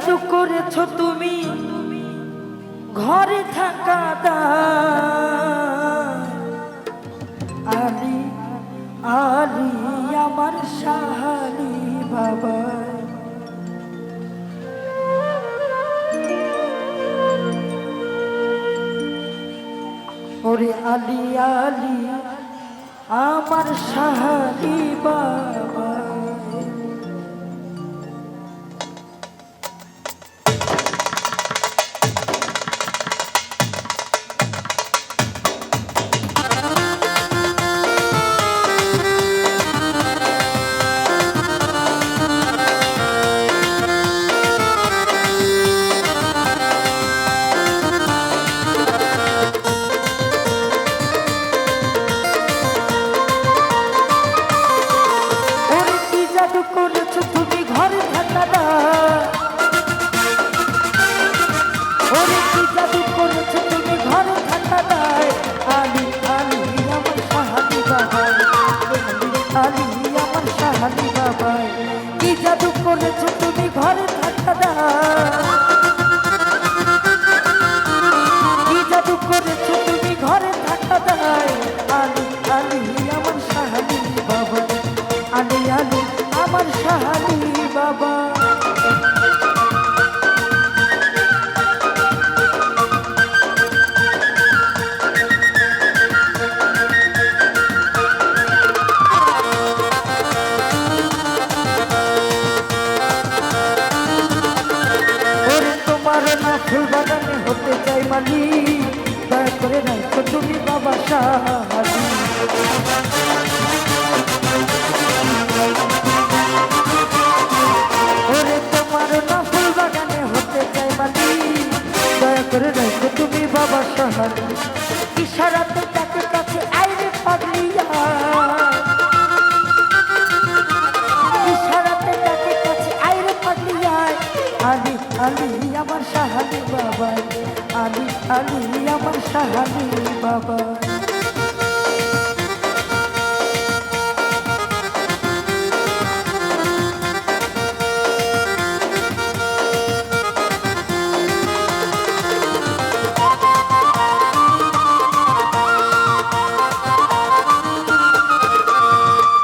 জাদু করেছ তুমি। ঘরে থাকা। আলি আলি আমার সাহালি বাবা ওরে আলি আলি, আমার সাহালি বাবা। আমার বাবা কি জাদু করেছ তুমি ঘরে থাকা দায়। কি জাদু করেছ তুমি ঘরে থাকা দায় আলি আলি ফুল বাগানে হতে চাই মালি। দয়া করে রাখো তুমি বাবা সাহালি ওরে তোমার না ফুল বাগানে হতে চাই মালি। দয়া করে রাখো তুমি আমার সাহালি বাবা।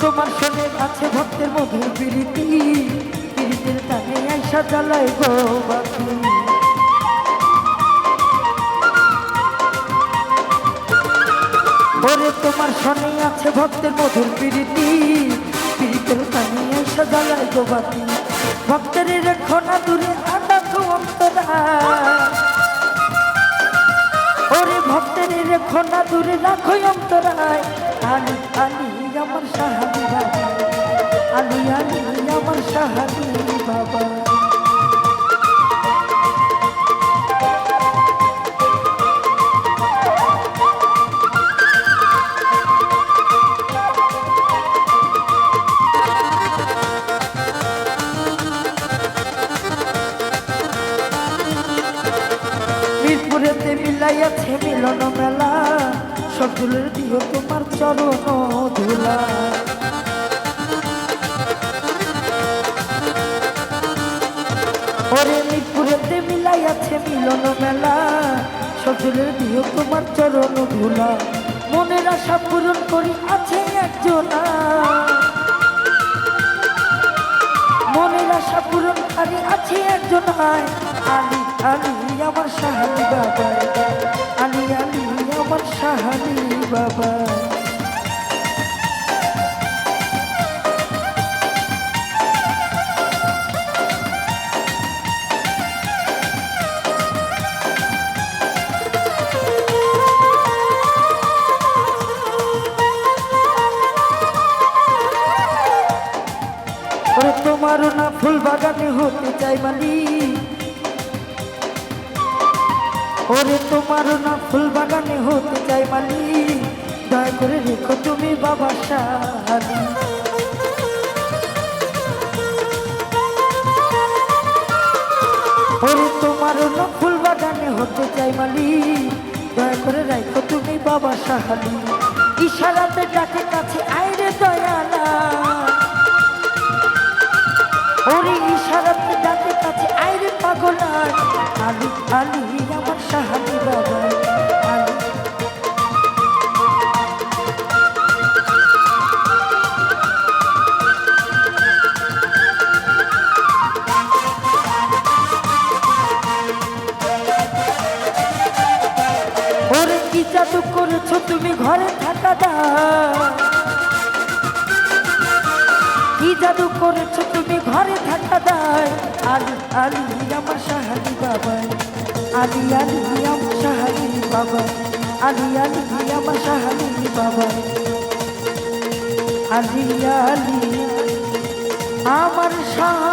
তোমার সনে আছে ভক্তের মধুর প্রীতি। প্রীতির টানে আইসা জ্বালায় গো বাকি ওরে তোমার সনে আছে ভক্তের মধুর প্রীতি। প্রীতির টানে আইসা জ্বালায় গো বাকি ভক্তের রেখো না দূরে তো অন্তরা। ওরে ভক্তের রেখো না দূরে রাখো অন্তরায়। আলি আলি আমার সাহাবি বাবা আলি আলি আমার সাহাবি বাবা। মিলাইয়াছে মিলন মেলা। সব দুলের দিও তোমার চরণ ধুলা। ওরে মিরপুরেতে মিলাইয়াছে মিলন মেলা। সব দুলের দিও তোমার চরণ ধুলা। মনের আশা পূরণ করি আছে একজনা। মনের আশা পূরণ করি আছে একজন আয় আলি আলি, আমার সাহালি বাবা। তোমারও না ফুল বাগানে হতে চাই মালি। ওরে তোমারও না ফুল বাগানে হতে চাই মালি। দয়া করে রেখো তুমি বাবা শাহালি ওরে তোমারও না ফুল বাগানে হতে চাই মালি। দয়া করে রাখো তুমি বাবা শাহালি ইশারাতে ডাকে কাছে আইরে দয়ালা। ওরে ইশারাতে যাতে কাছে আইরে পাগলার আলু আলু, আমার সাহাবি বাবা কি জাদু করেছ তুমি ঘরে থাকা দা? কি জাদু করেছ দায় আলি আলি আমার সাহারি বাবা আলি আলি আমার সাহারি বাবা আলি আলি আমার সাহারি বাবা আলি আলি আমার সাহ